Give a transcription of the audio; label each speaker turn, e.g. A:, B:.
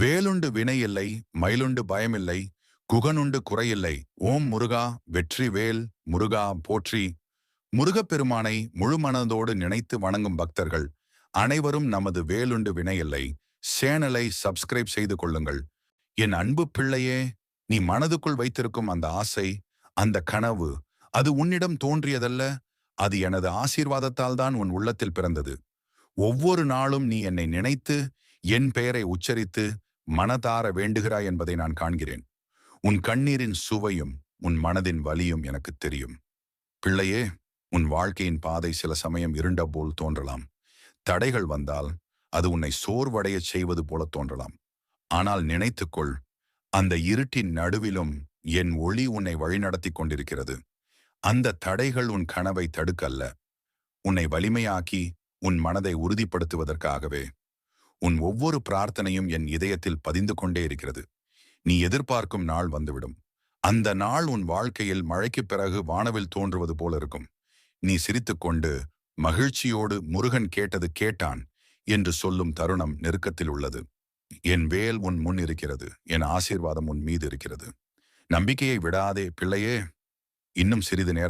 A: வேலுண்டு வினையில்லை மயிலுண்டு பயமில்லை குகனுண்டு குறையில்லை. ஓம் முருகா வெற்றி வேல் முருகா போற்றி. முருகப்பெருமானை முழு மனதோடு நினைத்து வணங்கும் பக்தர்கள் அனைவரும் நமது வேலுண்டு வினையில்லை. சேனலை சப்ஸ்கிரைப் செய்து கொள்ளுங்கள். என் அன்பு பிள்ளையே நீ மனதுக்குள் வைத்திருக்கும் அந்த ஆசை அந்த கனவு அது உன்னிடம் தோன்றியதல்ல அது எனது ஆசீர்வாதத்தால் தான் உன் உள்ளத்தில் பிறந்தது. ஒவ்வொரு நாளும் நீ என்னை நினைத்து என் பெயரை உச்சரித்து மனதார வேண்டுகிறாய் என்பதை நான் காண்கிறேன். உன் கண்ணீரின் சுவையும் உன் மனதின் வலியும் எனக்கு தெரியும். பிள்ளையே உன் வாழ்க்கையின் பாதை சில சமயம் இருண்ட போல் தோன்றலாம். தடைகள் வந்தால் அது உன்னை சோர்வடையச் செய்வது போல தோன்றலாம். ஆனால் நினைத்துக்கொள் அந்த இருட்டின் நடுவிலும் என் ஒளி உன்னை வழிநடத்தி கொண்டிருக்கிறது. அந்த தடைகள் உன் கனவை தடுக்கல்ல. உன்னை வலிமையாக்கி உன் மனதை உறுதிப்படுத்துவதற்காகவே. உன் ஒவ்வொரு பிரார்த்தனையும் என் இதயத்தில் பதிந்து கொண்டே இருக்கிறது. நீ எதிர்பார்க்கும் நாள் வந்துவிடும். அந்த நாள் உன் வாழ்க்கையில் மழைக்குப் பிறகு வானவில் தோன்றுவது போல இருக்கும். நீ சிரித்துக்கொண்டு மகிழ்ச்சியோடு முருகன் கேட்டது கேட்டான் என்று சொல்லும் தருணம் நெருக்கத்தில் உள்ளது. என் வேல் உன் முன் இருக்கிறது. என் ஆசீர்வாதம் உன் மீது இருக்கிறது. நம்பிக்கையை விடாதே பிள்ளையே இன்னும் சிறிது நேரத்தில்